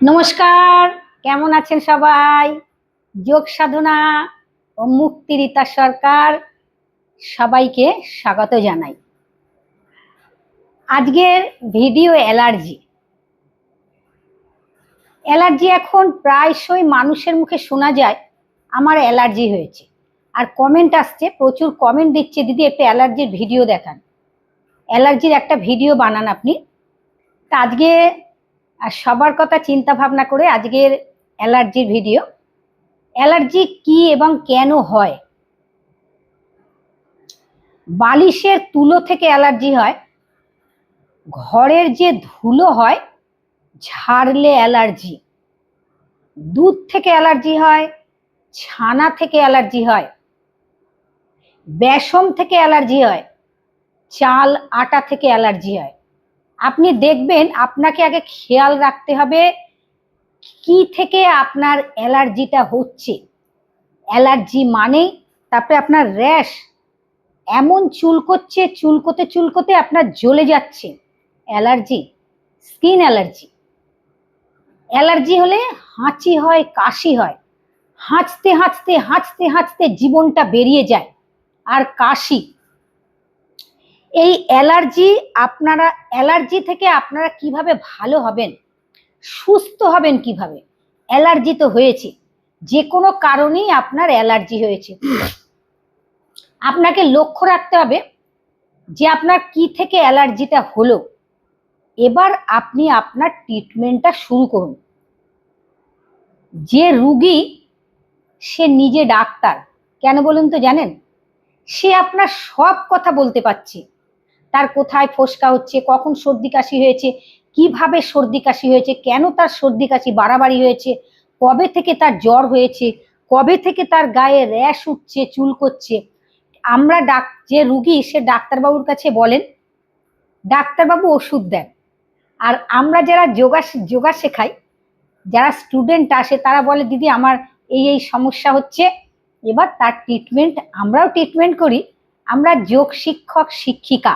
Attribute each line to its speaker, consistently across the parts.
Speaker 1: নমস্কার, কেমন আছেন সবাই? যোগ সাধনা ও মুক্তিরিতা সরকার সবাইকে স্বাগত জানাই। আজকের ভিডিও অ্যালার্জি। অ্যালার্জি এখন প্রায়শই মানুষের মুখে শোনা যায়, আমার অ্যালার্জি হয়েছে। আর কমেন্ট আসছে, প্রচুর কমেন্ট দিচ্ছে, দিদি একটা অ্যালার্জির ভিডিও দেখান। অ্যালার্জির একটা ভিডিও বানান আপনি। তা আজকে আর সবার কথা চিন্তা ভাবনা করে আজকের অ্যালার্জির ভিডিও। অ্যালার্জি কি এবং কেন হয়? বালিশের তুলো থেকে অ্যালার্জি হয়, ঘরের যে ধুলো হয়, ঝাড়লে অ্যালার্জি। দুধ থেকে অ্যালার্জি হয়, ছানা থেকে অ্যালার্জি হয় বেসম থেকে অ্যালার্জি হয়, চাল, আটা থেকে অ্যালার্জি হয়। আপনি দেখবেন আপনাকে আগে খেয়াল রাখতে হবে কি থেকে আপনার অ্যালার্জিটা হচ্ছে। অ্যালার্জি মানেই তারপরে আপনার র্যাশ। এমন চুলকোচ্ছে, চুলকোতে চুলকোতে আপনার জ্বলে যাচ্ছে। Allergy, skin allergy. অ্যালার্জি হলে হাঁচি হয়, কাশি হয়। হাঁচতে হাঁচতে হাঁচতে হাঁচতে জীবনটা বেরিয়ে যায়। আর কাশি এই অ্যালার্জি আপনারা, অ্যালার্জি থেকে আপনারা কীভাবে ভালো হবেন, সুস্থ হবেন কীভাবে? অ্যালার্জি তো হয়েছে। যে কোনো কারণেই আপনার অ্যালার্জি হয়েছে। আপনাকে লক্ষ্য রাখতে হবে যে আপনার কি থেকে অ্যালার্জিটা হলো। এবার আপনি আপনার ট্রিটমেন্টটা শুরু করুন। যে রুগী, সে নিজে ডাক্তার। কেন বলুন তো জানেন? সে আপনার সব কথা বলতে পারছে। তার কোথায় ফোসকা হচ্ছে, কখন সর্দি কাশি হয়েছে, কীভাবে সর্দি কাশি হয়েছে, কেন তার সর্দি কাশি বাড়াবাড়ি হয়েছে, কবে থেকে তার জ্বর হয়েছে, কবে থেকে তার গায়ে র্যাশ উঠছে, চুল করছে। আমরা ডাক, যে রুগী, সে ডাক্তারবাবুর কাছে বলেন, ডাক্তারবাবু ওষুধ দেন। আর আমরা যারা যোগা যোগা শেখাই, যারা স্টুডেন্ট আসে, তারা বলে, দিদি, আমার এই এই সমস্যা হচ্ছে, এবার তার ট্রিটমেন্ট, আমরাও ট্রিটমেন্ট করি। আমরা যোগ শিক্ষক, শিক্ষিকা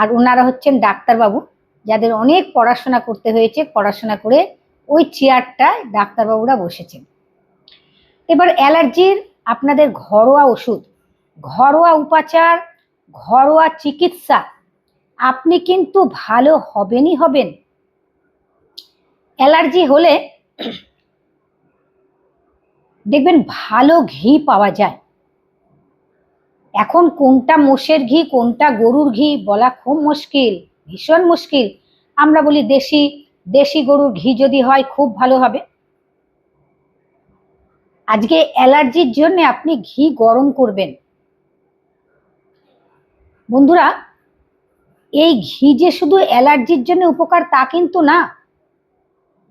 Speaker 1: আর ওনারা হচ্ছেন ডাক্তারবাবু, যাদের অনেক পড়াশোনা করতে হয়েছে, পড়াশোনা করে ওই চেয়ারটায় ডাক্তারবাবুরা বসেছেন। এবার অ্যালার্জির আপনাদের ঘরোয়া ওষুধ, ঘরোয়া উপাচার, ঘরোয়া চিকিৎসা, আপনি কিন্তু ভালো হবেনই হবেন। অ্যালার্জি হলে দেখবেন ভালো ঘি পাওয়া যায়। এখন কোনটা মোষের ঘি, কোনটা গরুর ঘি বলা খুব মুশকিল, ভীষণ মুশকিল। আমরা বলি দেশি দেশি গরুর ঘি যদি হয় খুব ভালো হবে। আজকে অ্যালার্জির জন্য আপনি ঘি গরম করবেন। বন্ধুরা, এই ঘি যে শুধু অ্যালার্জির জন্য উপকার তা কিন্তু না।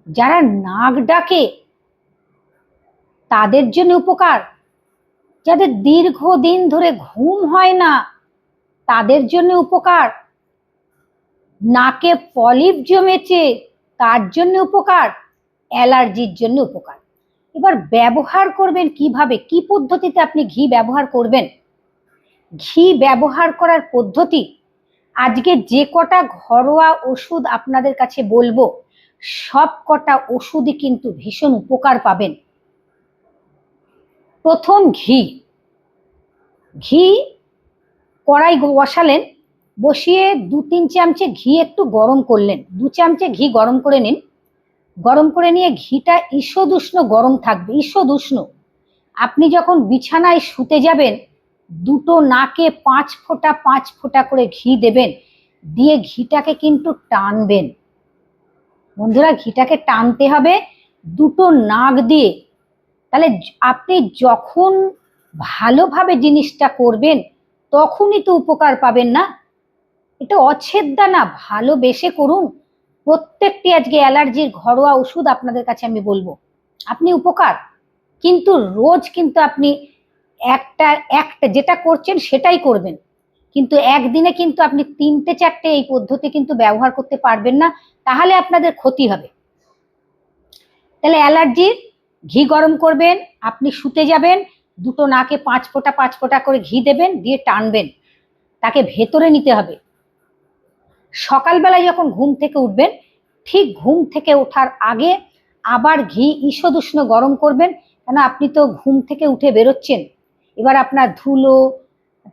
Speaker 1: যারা নাক ডাকে, তাদের জন্য উপকার। যাদের দীর্ঘদিন ধরে ঘুম হয় না, তাদের জন্য উপকার। নাকে পলিপ জমেছে, তার জন্য উপকার। অ্যালার্জির জন্য উপকার। এবার ব্যবহার করবেন কীভাবে? কি পদ্ধতিতে আপনি ঘি ব্যবহার করবেন? ঘি ব্যবহার করার পদ্ধতি? আজকে যে কটা ঘরোয়া ওষুধ আপনাদের কাছে বলব সব কটা ওষুধই কিন্তু ভীষণ উপকার পাবেন। প্রথম ঘি। ঘি কড়াই বসালেন, বসিয়ে দু তিন চামচে ঘি একটু গরম করলেন। দু চামচে ঘি গরম করে নিন। গরম করে নিয়ে ঘিটা ঈষদুষ্ণ গরম থাকবে, ঈষদুষ্ণ। আপনি যখন বিছানায় শুতে যাবেন, দুটো নাকে পাঁচ ফোঁটা পাঁচ ফোঁটা করে ঘি দেবেন, দিয়ে ঘিটাকে কিন্তু টানবেন। বন্ধুরা, ঘিটাকে টানতে হবে, দুটো নাক দিয়ে তাহলে আপনি যখন ভালোভাবে জিনিসটা করবেন, তখনই তো উপকার পাবেন না। এটা অছেদ্যা না ভালোবেসে করুন। প্রত্যেকটি আজকে অ্যালার্জির ঘরোয়া ওষুধ আপনাদের কাছে আমি বলব। আপনি উপকার। কিন্তু রোজ কিন্তু আপনি একটা একটা যেটা করছেন সেটাই করবেন। কিন্তু একদিনে কিন্তু আপনি তিনটে, চারটে এই পদ্ধতি কিন্তু ব্যবহার করতে পারবেন না। তাহলে আপনাদের ক্ষতি হবে। তাহলে অ্যালার্জির ঘি গরম করবেন, আপনি শুতে যাবেন, দুটো নাকে পাঁচ ফোঁটা পাঁচ ফোঁটা করে ঘি দেবেন, দিয়ে টানবেন। তাকে ভেতরে নিতে হবে। সকালবেলায় যখন ঘুম থেকে উঠবেন, ঠিক ঘুম থেকে ওঠার আগে আবার ঘি ঈষদ উষ্ণ গরম করবেন, কেন আপনি তো ঘুম থেকে উঠে বেরোচ্ছেন। এবার আপনার ধুলো,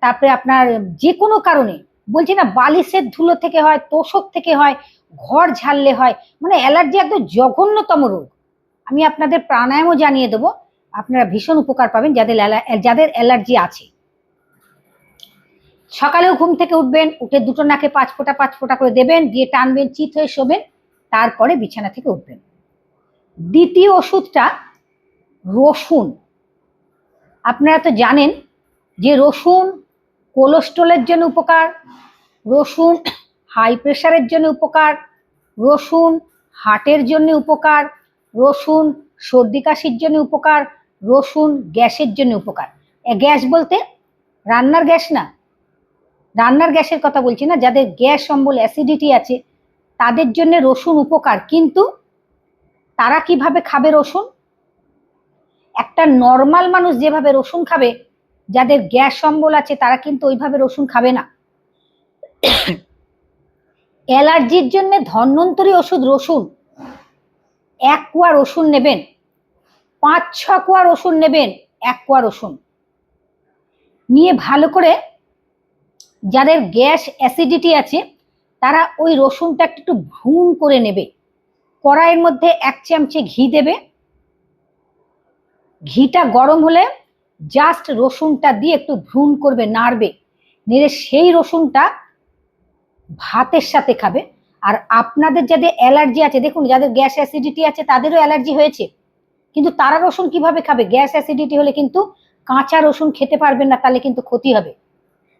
Speaker 1: তারপরে আপনার যে কোনো কারণে, বলছি না, বালিশের ধুলো থেকে হয়, তোষক থেকে হয়, ঘর ঝাড়লে হয় মানে অ্যালার্জি একদম জঘন্যতম রোগ। আমি আপনাদের প্রাণায়ামও জানিয়ে দেবো। আপনারা ভীষণ উপকার পাবেন যাদের যাদের অ্যালার্জি আছে। সকালেও ঘুম থেকে উঠবেন, উঠে দুটো নাকে পাঁচ ফোঁটা পাঁচ ফোঁটা করে দেবেন, দিয়ে টানবেন, চিত হয়ে শোবেন, তারপরে বিছানা থেকে উঠবেন। দ্বিতীয় ওষুধটা রসুন। আপনারা তো জানেন যে রসুন কোলেস্ট্রলের জন্য উপকার, রসুন হাই প্রেশারের জন্য উপকার, রসুন হার্টের জন্য উপকার রসুন, সর্দি কাশির জন্য উপকার, রসুন গ্যাসের জন্য উপকার। গ্যাস বলতে রান্নার গ্যাস না। রান্নার গ্যাসের কথা বলছি না, যাদের গ্যাস, অম্বল, অ্যাসিডিটি আছে, তাদের জন্য রসুন উপকার। কিন্তু তারা কীভাবে খাবে রসুন? একটা নর্মাল মানুষ যেভাবে রসুন খাবে, যাদের গ্যাস, অম্বল আছে, তারা কিন্তু ওইভাবে রসুন খাবে না। অ্যালার্জির জন্য ধন্বন্তরী ওষুধ রসুন। এক কোয়া রসুন নেবেন। পাঁচ, ছ কোয়া রসুন নেবেন, এক কোয়া রসুন। নিয়ে ভালো করে যাদের গ্যাস অ্যাসিডিটি আছে, তারা ওই রসুনটা একটু ভুন করে নেবে। কড়াইয়ের মধ্যে এক চামচে ঘি দেবে। ঘিটা গরম হলে জাস্ট রসুনটা দিয়ে একটু ভ্রূণ করবে, নাড়বে। নেড়ে সেই রসুনটা ভাতের সাথে খাবে। আর আপনাদের যাদের অ্যালার্জি আছে, দেখুন যাদের গ্যাস অ্যাসিডিটি আছে, তাদেরও অ্যালার্জি হয়েছে। কিন্তু তারা রসুন কীভাবে খাবে? গ্যাস অ্যাসিডিটি হলে কিন্তু কাঁচা রসুন খেতে পারবেন না, তাহলে কিন্তু ক্ষতি হবে।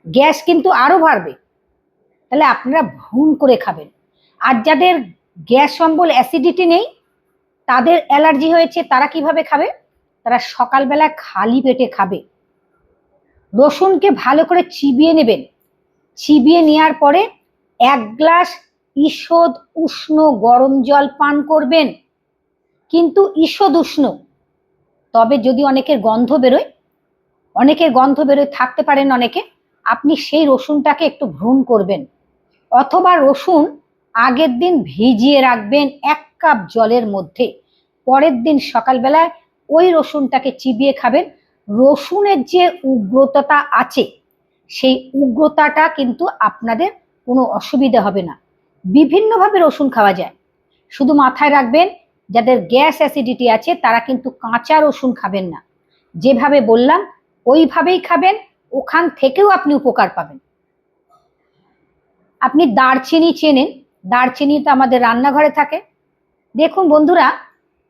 Speaker 1: গ্যাস কিন্তু আরও বাড়বে। তাহলে আপনারা ভুন করে খাবেন। আর যাদের গ্যাস অম্বল অ্যাসিডিটি নেই, তাদের অ্যালার্জি হয়েছে, তারা কীভাবে খাবে? তারা সকালবেলা খালি পেটে খাবে। রসুনকে ভালো করে চিবিয়ে নেবেন। চিবিয়ে নেওয়ার পরে এক গ্লাস ঈষদ উষ্ণ গরম জল পান করবেন। কিন্তু ঈষদ উষ্ণ, তবে যদি অনেকের গন্ধ বেরোয়, অনেকের গন্ধ বেরোয়, থাকতে পারেন অনেকে, আপনি সেই রসুনটাকে একটু ভ্রূণ করবেন। অথবা রসুন আগের দিন ভিজিয়ে রাখবেন এক কাপ জলের মধ্যে। পরের দিন সকালবেলায় ওই রসুনটাকে চিবিয়ে খাবেন। রসুনের যে উগ্রতাটা আছে, সেই উগ্রতাটা কিন্তু আপনাদের কোনো অসুবিধা হবে না। বিভিন্নভাবে রসুন খাওয়া যায়। শুধু মাথায় রাখবেন, যাদের গ্যাস অ্যাসিডিটি আছে তারা কিন্তু কাঁচা রসুন খাবেন না। যেভাবে বললাম, ওইভাবেই খাবেন, ওখান থেকেও আপনি উপকার পাবেন। আপনি দারচিনি চেনেন, দারচিনি তো আমাদের রান্নাঘরে থাকে। দেখুন বন্ধুরা,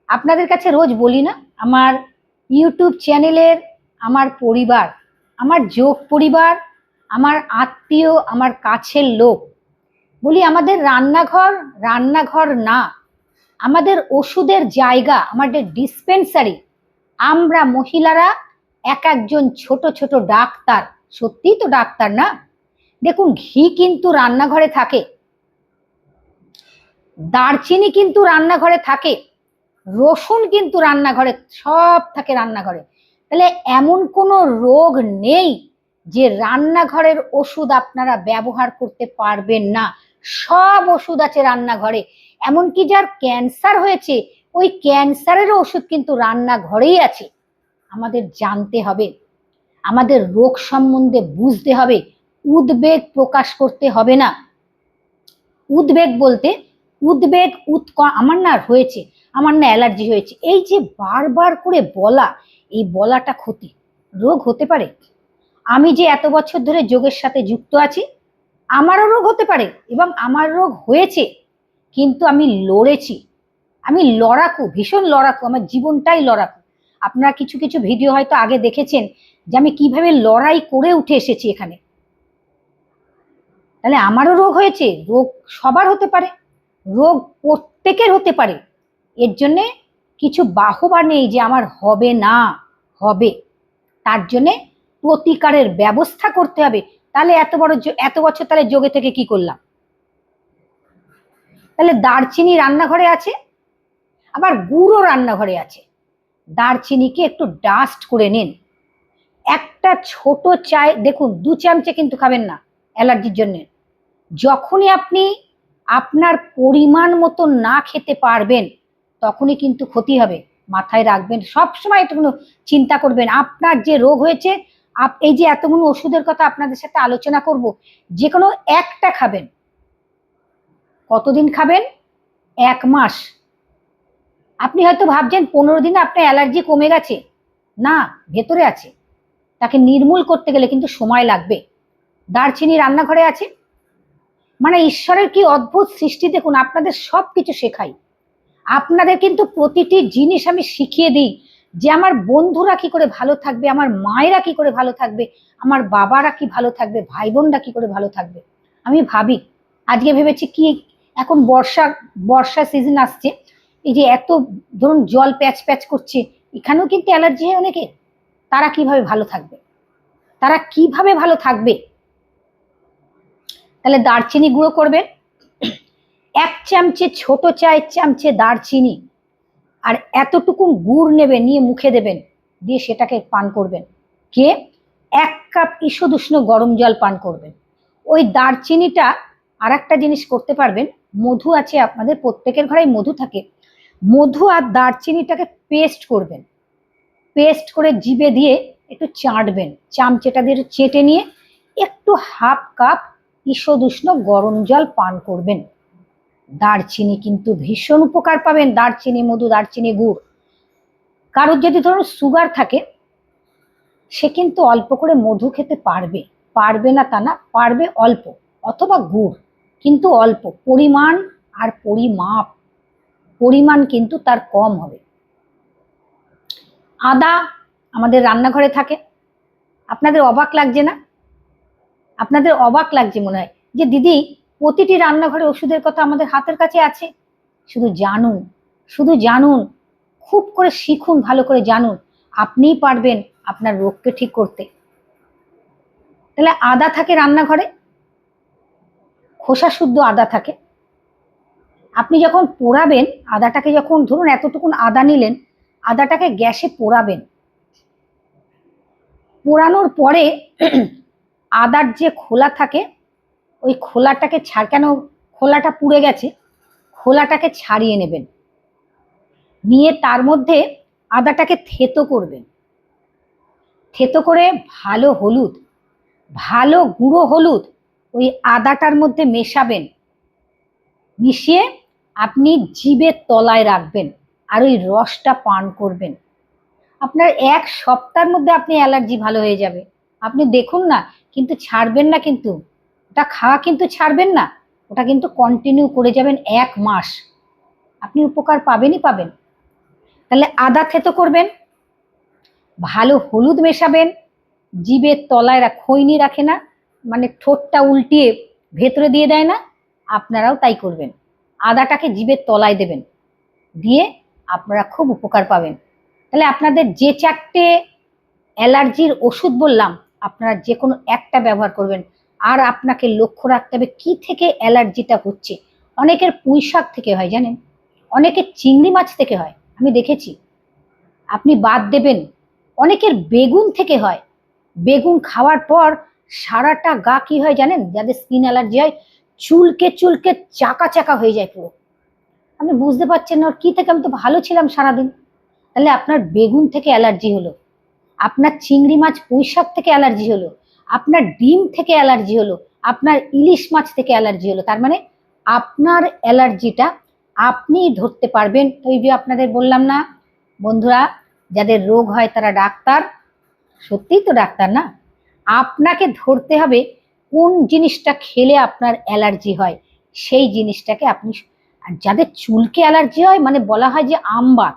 Speaker 1: আপনাদের কাছে রোজ বলি না, আমার ইউটিউব চ্যানেলের আমার পরিবার, আমার যোগ পরিবার, আমার আত্মীয়, আমার কাছের লোক বলি, আমাদের রান্নাঘর রান্নাঘর না। আমাদের ওষুধের জায়গা, আমাদের ডিসপেন্সারি আমরা মহিলারা এক একজন ছোট ছোট ডাক্তার। সত্যিই তো ডাক্তার না? দেখুন, ঘি কিন্তু রান্নাঘরে থাকে। দারচিনি কিন্তু রান্নাঘরে থাকে। রসুন কিন্তু রান্নাঘরে, সব থাকে রান্নাঘরে। তাহলে এমন কোনো রোগ নেই যে রান্নাঘরের ওষুধ আপনারা ব্যবহার করতে পারবেন না। সব ওষুধ আছে রান্নাঘরে। এমনকি যার ক্যান্সার হয়েছে, ওই ক্যান্সারেরও ওষুধ কিন্তু রান্নাঘরেই আছে। আমাদের জানতে হবে, আমাদের রোগ সম্বন্ধে বুঝতে হবে, উদ্বেগ প্রকাশ করতে হবে না। উদ্বেগ বলতে উদ্বেগ উৎক আমার না হয়েছে, আমার না অ্যালার্জি হয়েছে। এই যে বারবার করে বলা, এই বলাটা ক্ষতি, রোগ হতে পারে। আমি যে এত বছর ধরে যোগের সাথে যুক্ত আছি আমারও রোগ হতে পারে এবং আমার রোগ হয়েছে, কিন্তু আমি লড়েছি। আমি লড়াকু, ভীষণ লড়াকু, আমার জীবনটাই লড়াকু। আপনারা কিছু কিছু ভিডিও হয়তো আগে দেখেছেন যে আমি কীভাবে লড়াই করে উঠে এসেছি এখানে। তাহলে আমারও রোগ হয়েছে, রোগ সবার হতে পারে, রোগ প্রত্যেকের হতে পারে। এর জন্যে কিছু বাহবা নেই যে আমার হবে না, হবে। তার জন্যে প্রতিকারের ব্যবস্থা করতে হবে। তাহলে এত বড় এত বছর তাহলে যোগে থেকে কি করলাম? তাহলে দারচিনি রান্নাঘরে আছে, আবার গুঁড়ো রান্নাঘরে আছে। দারচিনিকে একটু ডাস্ট করে নিন। একটা ছোট চায় দেখুন, দু চামচে কিন্তু খাবেন না অ্যালার্জির জন্য। যখনই আপনি আপনার পরিমাণ মতো না খেতে পারবেন, তখনই কিন্তু ক্ষতি হবে। মাথায় রাখবেন। সবসময় এটুকুনো চিন্তা করবেন, আপনার যে রোগ হয়েছে আপ এই যে এতগুলো ওষুধের কথা আপনাদের সাথে আলোচনা করব যে কোনো একটা খাবেন। কতদিন খাবেন? এক মাস। আপনি হয়তো ভাবছেন, পনেরো দিনে আপনার অ্যালার্জি কমে গেছে। না, ভেতরে আছে। তাকে নির্মূল করতে গেলে কিন্তু সময় লাগবে। দারচিনি রান্নাঘরে আছে। মানে ঈশ্বরের কি অদ্ভুত সৃষ্টি দেখুন, আপনাদের সব কিছু শেখাই। আপনাদের কিন্তু প্রতিটি জিনিস আমি শিখিয়ে দিই। যে আমার বন্ধুরা কি করে ভালো থাকবে, আমার মায়েরা কি করে ভালো থাকবে, আমার বাবারা কি ভালো থাকবে ভাই বোনরা কি করে ভালো থাকবে? আমি ভাবি, আজকে ভেবেছি কি, এখন বর্ষা বর্ষা সিজন আসছে, এই যে এত ধরুন জল প্যাচ প্যাচ করছে, এখানেও কিন্তু অ্যালার্জি হয় অনেকে। তারা কীভাবে ভালো থাকবে? তারা কীভাবে ভালো থাকবে? তাহলে দারচিনি গুঁড়ো করবেন। এক চামচে ছোট চায়ের চামচে দারচিনি। আর এতটুকু গুড় নেবেন, নিয়ে মুখে দেবেন, দিয়ে সেটাকে পান করবেন। কে? এক কাপ ঈষদুষ্ণ গরম জল পান করবেন। ওই দারচিনিটা আর একটা জিনিস করতে পারবেন, মধু আছে আপনাদের, প্রত্যেকের ঘরেই মধু থাকে। মধু আর দারচিনিটাকে পেস্ট করবেন। পেস্ট করে জিভে দিয়ে একটু চাটবেন। চামচেটা দিয়ে চেটে নিয়ে একটু হাফ কাপ ঈষদুষ্ণ গরম জল পান করবেন। দারচিনি কিন্তু ভীষণ উপকার পাবেন। দারচিনি, মধু, দারচিনি, গুড়। কারোর যদি ধরুন সুগার থাকে, সে কিন্তু অল্প করে মধু খেতে পারবে। পারবে না তা না, পারবে অল্প, অথবা গুড়। কিন্তু অল্প, পরিমাণ আর পরিমাপ। পরিমাণ কিন্তু তার কম হবে। আদা আমাদের রান্নাঘরে থাকে। আপনাদের অবাক লাগছে না? আপনাদের অবাক লাগছে মনে হয়। যে দিদি প্রতিটি রান্নাঘরে ওষুধের কথা আমাদের হাতের কাছে আছে। শুধু জানুন শুধু জানুন, খুব করে শিখুন, ভালো করে জানুন। আপনিই পারবেন আপনার রোগকে ঠিক করতে। তাহলে আদা থাকে রান্নাঘরে, খোসা শুদ্ধ আদা থাকে। আপনি যখন পোড়াবেন, আদাটাকে যখন ধরুন এতটুকুন আদা নিলেন, আদাটাকে গ্যাসে পোড়াবেন। পোড়ানোর পরে আদার যে খোলা থাকে ওই খোলাটাকে ছাড়, কেন খোলাটা পুড়ে গেছে? খোলাটাকে ছাড়িয়ে নেবেন। নিয়ে তার মধ্যে আদাটাকে থেতো করবেন। থেতো করে ভালো হলুদ, ভালো গুঁড়ো হলুদ ওই আদাটার মধ্যে মেশাবেন। মিশিয়ে আপনি জিভের তলায় রাখবেন আর ওই রসটা পান করবেন। আপনার এক সপ্তাহের মধ্যে আপনি অ্যালার্জি ভালো হয়ে যাবে। আপনি দেখুন না, কিন্তু ছাড়বেন না কিন্তু। ওটা খাওয়া কিন্তু ছাড়বেন না, ওটা কিন্তু কন্টিনিউ করে যাবেন এক মাস। আপনি উপকার পাবেনই পাবেন। তাহলে আদা থেতো করবেন, ভালো হলুদ মেশাবেন, জিভের তলায় খৈনি রাখে না মানে ঠোঁটটা উল্টিয়ে ভেতরে দিয়ে দেয় না, আপনারাও তাই করবেন। আদাটাকে জিভের তলায় দেবেন, দিয়ে আপনারা খুব উপকার পাবেন। তাহলে আপনাদের যে চারটে অ্যালার্জির ওষুধ বললাম, আপনারা যে কোনো একটা ব্যবহার করবেন। আর আপনাকে লক্ষ্য রাখতে হবে কি থেকে অ্যালার্জিটা হচ্ছে। অনেকের পুঁই শাক থেকে হয়, জানেন? অনেকের চিংড়ি মাছ থেকে হয়, আমি দেখেছি। আপনি বাদ দেবেন, অনেকের বেগুন থেকে হয়। বেগুন খাওয়ার পর সারাটা গা কি হয়, জানেন? যাদের স্কিন অ্যালার্জি হয়, চুলকে চুলকে চাকা চাকা হয়ে যায় পুরো। আপনি বুঝতে পারছেন না ওর কি থেকে আমি তো ভালো ছিলাম সারাদিন? তাহলে আপনার বেগুন থেকে অ্যালার্জি হলো। আপনার চিংড়ি মাছ, পুঁই শাক থেকে অ্যালার্জি হলো। আপনার ডিম থেকে অ্যালার্জি হলো, আপনার ইলিশ মাছ থেকে অ্যালার্জি হলো, তার মানে আপনার অ্যালার্জিটা আপনি ধরতে পারবেন। ওই যে আপনাদের বললাম না, বন্ধুরা, যাদের রোগ হয় তারা ডাক্তার, সত্যিই তো ডাক্তার না? আপনাকে ধরতে হবে কোন জিনিসটা খেলে আপনার অ্যালার্জি হয়, সেই জিনিসটাকে আপনি আর যাদের চুলকে অ্যালার্জি হয় মানে বলা হয় যে আমবাত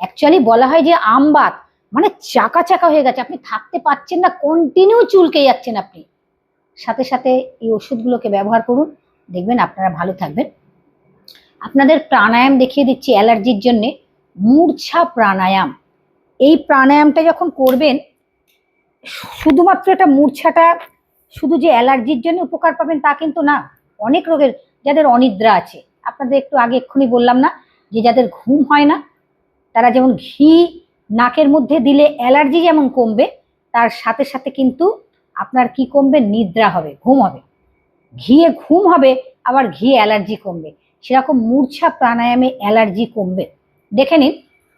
Speaker 1: অ্যাকচুয়ালি বলা হয় যে আমবাত মানে চাকা চাকা হয়ে গেছে। আপনি থাকতে পারছেন না কন্টিনিউ চুলকে যাচ্ছেন আপনি। সাথে সাথে এই ওষুধগুলোকে ব্যবহার করুন। দেখবেন আপনারা ভালো থাকবেন। আপনাদের প্রাণায়াম দেখিয়ে দিচ্ছি অ্যালার্জির জন্যে। মূর্ছা প্রাণায়াম। এই প্রাণায়ামটা যখন করবেন, শুধুমাত্র এটা মূর্ছাটা, শুধু যে অ্যালার্জির জন্য উপকার পাবেন তা কিন্তু না। অনেক রোগের যাদের অনিদ্রা আছে। আপনাদের একটু আগে এক্ষুনি বললাম না যে যাদের ঘুম হয় না, তারা যেমন ঘি নাকের মধ্যে দিলে অ্যালার্জি যেমন কমবে, তার সাথে সাথে কিন্তু আপনার কি কমবে? নিদ্রা হবে, ঘুম হবে। ঘিয়ে ঘুম হবে, আবার ঘি অ্যালার্জি কমবে। সেরকম মূর্ছা প্রাণায়ামে অ্যালার্জি কমবে। দেখে নিন,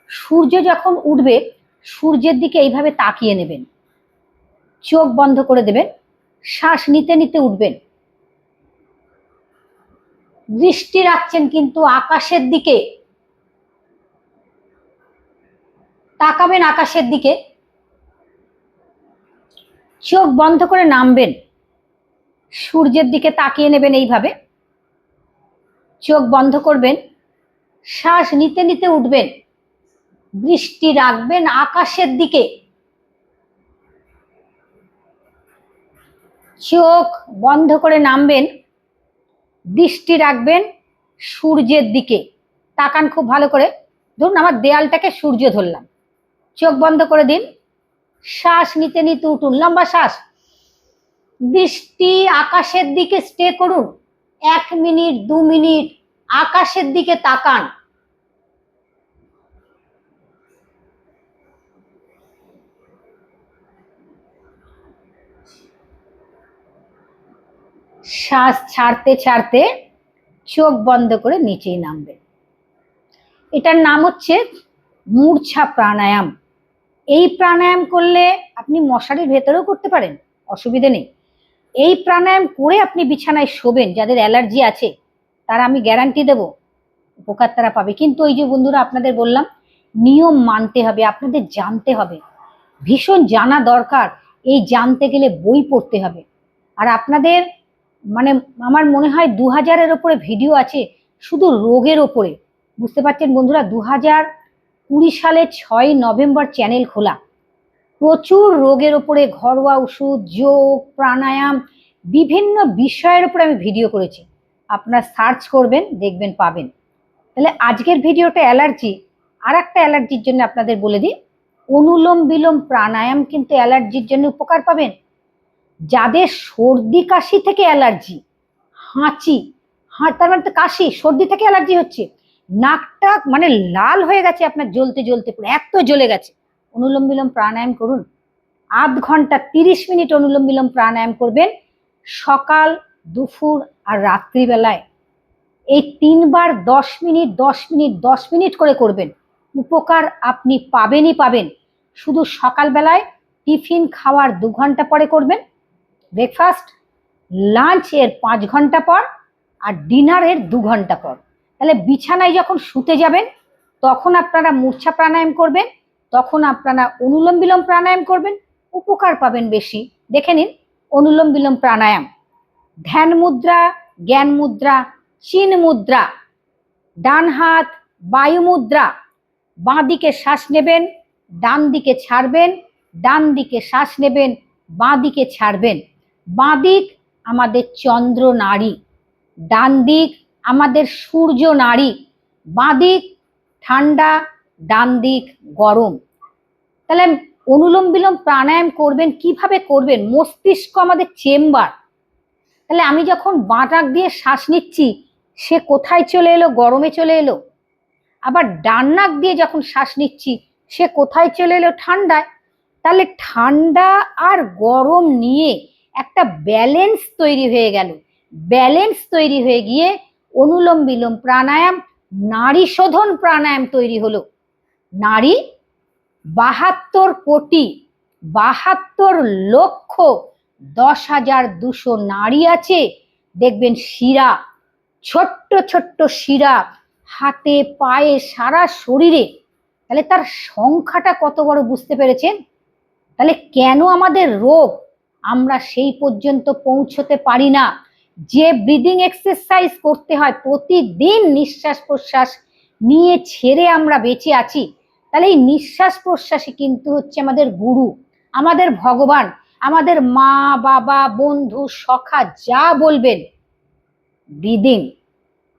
Speaker 1: সূর্য যখন উঠবে, সূর্যের দিকে এইভাবে তাকিয়ে নেবেন। চোখ বন্ধ করে দেবেন, শ্বাস নিতে নিতে উঠবেন। দৃষ্টি রাখছেন কিন্তু আকাশের দিকে তাকাবেন আকাশের দিকে। চোখ বন্ধ করে নামবেন। সূর্যের দিকে তাকিয়ে নেবেন এইভাবে। চোখ বন্ধ করবেন। শ্বাস নিতে নিতে উঠবেন। দৃষ্টি রাখবেন আকাশের দিকে। চোখ বন্ধ করে নামবেন। দৃষ্টি রাখবেন সূর্যের দিকে। তাকান খুব ভালো করে। ধরুন আমার দেয়ালটাকে সূর্য ধরলাম। চোখ বন্ধ করে দিন। শ্বাস নিতে নিতে উঠুন। লম্বা শ্বাস। দৃষ্টি আকাশের দিকে স্টে করুন। এক মিনিট, দু মিনিট আকাশের দিকে তাকান। শ্বাস ছাড়তে ছাড়তে চোখ বন্ধ করে নিচেই নামবে এটার নাম হচ্ছে মূর্ছা প্রাণায়াম। এই প্রাণায়াম করলে আপনি মশারির ভেতরেও করতে পারেন, অসুবিধে নেই। এই প্রাণায়াম করে আপনি বিছানায় শোবেন, যাদের অ্যালার্জি আছে, তারা আমি গ্যারান্টি দেব। উপকার তারা পাবে। কিন্তু ওই যে বন্ধুরা আপনাদের বললাম, নিয়ম মানতে হবে, আপনাদের জানতে হবে। ভীষণ জানা দরকার, এই জানতে গেলে বই পড়তে হবে। আর আপনাদের মানে আমার মনে হয় দু হাজারের ওপরে ভিডিও আছে, শুধু রোগের ওপরে। বুঝতে পারছেন বন্ধুরা? দু হাজার কুড়ি সালে ছয় নভেম্বর চ্যানেল খোলা। প্রচুর রোগের ওপরে ঘরোয়া ওষুধ, যোগ, প্রাণায়াম, বিভিন্ন বিষয়ের উপরে আমি ভিডিও করেছি। আপনারা সার্চ করবেন, দেখবেন, পাবেন। তাহলে আজকের ভিডিওটা অ্যালার্জি। আর একটা অ্যালার্জির জন্য আপনাদের বলে দিই, অনুলোম বিলোম প্রাণায়াম কিন্তু অ্যালার্জির জন্য উপকার পাবেন। যাদের সর্দি, কাশি থেকে অ্যালার্জি, হাঁচি, হাঁ, তার মানে তো কাশি, সর্দি থেকে অ্যালার্জি হচ্ছে। নাকটা মানে লাল হয়ে গেছে আপনার জ্বলতে জ্বলতে পুরো, এত জ্বলে গেছে। অনুলোম বিলোম প্রাণায়াম করুন। আধ ঘণ্টা তিরিশ মিনিট অনুলোম বিলোম প্রাণায়াম করবেন সকাল, দুপুর আর রাত্রিবেলায়। এই তিনবার দশ মিনিট দশ মিনিট দশ মিনিট করে করবেন। উপকার আপনি পাবেনই পাবেন। শুধু সকালবেলায় টিফিন খাওয়ার দু ঘণ্টা পরে করবেন, ব্রেকফাস্ট, লাঞ্চ এর পাঁচ ঘণ্টা পর আর ডিনারের দু ঘণ্টা পর। তাহলে বিছানায় যখন শুতে যাবেন, তখন আপনারা মূর্ছা প্রাণায়াম করবেন, তখন আপনারা অনুলোম বিলোম প্রাণায়াম করবেন, উপকার পাবেন বেশি। দেখে নিন, অনুলোম বিলোম প্রাণায়াম। ধ্যান মুদ্রা, জ্ঞান মুদ্রা, চিন মুদ্রা, ডান হাত, বায়ু মুদ্রা, বাঁ দিকে শ্বাস নেবেন, ডান দিকে ছাড়বেন, ডান দিকে শ্বাস নেবেন, বাঁ দিকে ছাড়বেন। বাঁ দিক আমাদের চন্দ্র নারী, ডান দিক আমাদের সূর্য নারী বাঁ দিক ঠান্ডা ডান দিক গরম। তাহলে অনুলোম বিলোম প্রাণায়াম করবেন, কীভাবে করবেন? মস্তিষ্ক আমাদের চেম্বার। তাহলে আমি যখন বাঁ ডাক দিয়ে শ্বাস নিচ্ছি, সে কোথায় চলে এলো? গরমে চলে এলো। আবার ডান নাক দিয়ে যখন শ্বাস নিচ্ছি, সে কোথায় চলে এলো? ঠান্ডায়। তাহলে ঠান্ডা আর গরম নিয়ে একটা ব্যালেন্স তৈরি হয়ে গেল। ব্যালেন্স তৈরি হয়ে গিয়ে অনুলোম বিলোম প্রাণায়াম, নারী শোধন প্রাণায়াম তৈরি হলো। নারী বাহাত্তর কোটি, বাহাত্তর লক্ষ দশ হাজার দুশো নারী আছে। দেখবেন শিরা, ছোট্ট ছোট্ট শিরা হাতে, পায়ে, সারা শরীরে। তাহলে তার সংখ্যাটা কত বড় বুঝতে পেরেছেন? তাহলে কেন আমাদের রোগ? আমরা সেই পর্যন্ত পৌঁছতে পারি না। যে ব্রিদিং এক্সারসাইজ করতে হয়, প্রতিদিন নিঃশ্বাস প্রশ্বাস নিয়ে ছেড়ে আমরা বেঁচে আছি, তাহলে এই নিঃশ্বাস প্রশ্বাসই কিন্তু হচ্ছে আমাদের গুরু, আমাদের ভগবান, আমাদের মা, বাবা, বন্ধু, সখা যা বলবেন ব্রিদিং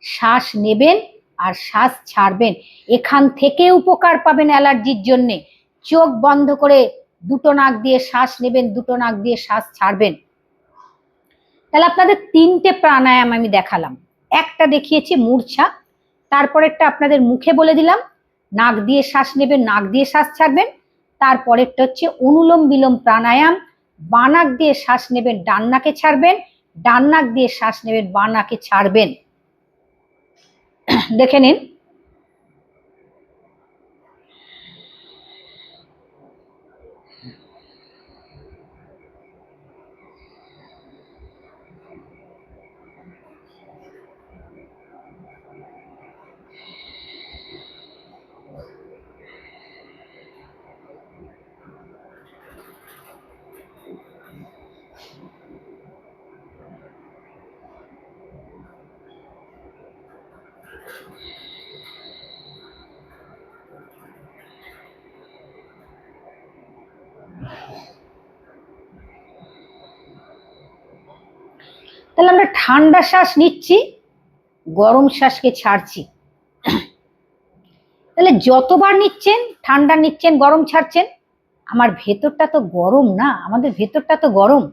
Speaker 1: শ্বাস নেবেন আর শ্বাস ছাড়বেন। এখান থেকে উপকার পাবেন অ্যালার্জির জন্যে। চোখ বন্ধ করে দুটো নাক দিয়ে শ্বাস নেবেন, দুটো নাক দিয়ে শ্বাস ছাড়বেন। তাহলে আপনাদের তিনটে প্রাণায়াম আমি দেখালাম। একটা দেখিয়েছি মূর্ছা, তারপরেরটা আপনাদের মুখে বলে দিলাম। নাক দিয়ে শ্বাস নেবেন, নাক দিয়ে শ্বাস ছাড়বেন। তারপরেরটা হচ্ছে অনুলোম বিলোম প্রাণায়াম। বানাক দিয়ে শ্বাস নেবেন, ডান নাকে ছাড়বেন। ডান নাক দিয়ে শ্বাস নেবেন বানাকে ছাড়বেন। দেখে নিন। তাহলে আমরা ঠান্ডা শ্বাস নিচ্ছি, গরম শ্বাসকে ছাড়ছি। তাহলে যতবার নিচ্ছেন, ঠান্ডা নিচ্ছেন, গরম ছাড়ছেন, আমার ভেতরটা তো গরম না, আমাদের ভেতরটা তো গরম।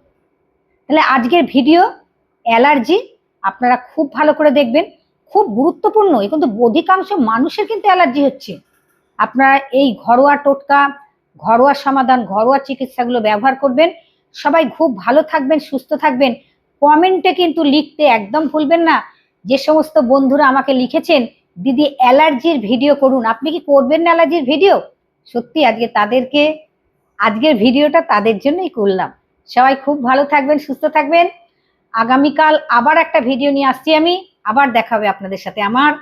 Speaker 1: তাহলে আজকের ভিডিও অ্যালার্জি, আপনারা খুব ভালো করে দেখবেন। খুব গুরুত্বপূর্ণ, এ কিন্তু অধিকাংশ মানুষের কিন্তু অ্যালার্জি হচ্ছে। আপনারা এই ঘরোয়া টোটকা, ঘরোয়া সমাধান, ঘরোয়া চিকিৎসাগুলো ব্যবহার করবেন। সবাই খুব ভালো থাকবেন, সুস্থ থাকবেন। কমেন্টে কিন্তু লিখতে একদম ভুলবেন না। যে সমস্ত বন্ধুরা আমাকে লিখেছেন, দিদি অ্যালার্জির ভিডিও করুন। আপনি কি করবেন না অ্যালার্জির ভিডিও? সত্যি, আজকে তাদেরকে, আজকের ভিডিওটা তাদের জন্যই করলাম। সবাই খুব ভালো থাকবেন, সুস্থ থাকবেন। আগামীকাল আবার একটা ভিডিও নিয়ে আসছি আমি। আবার দেখাবে আপনাদের সাথে আমার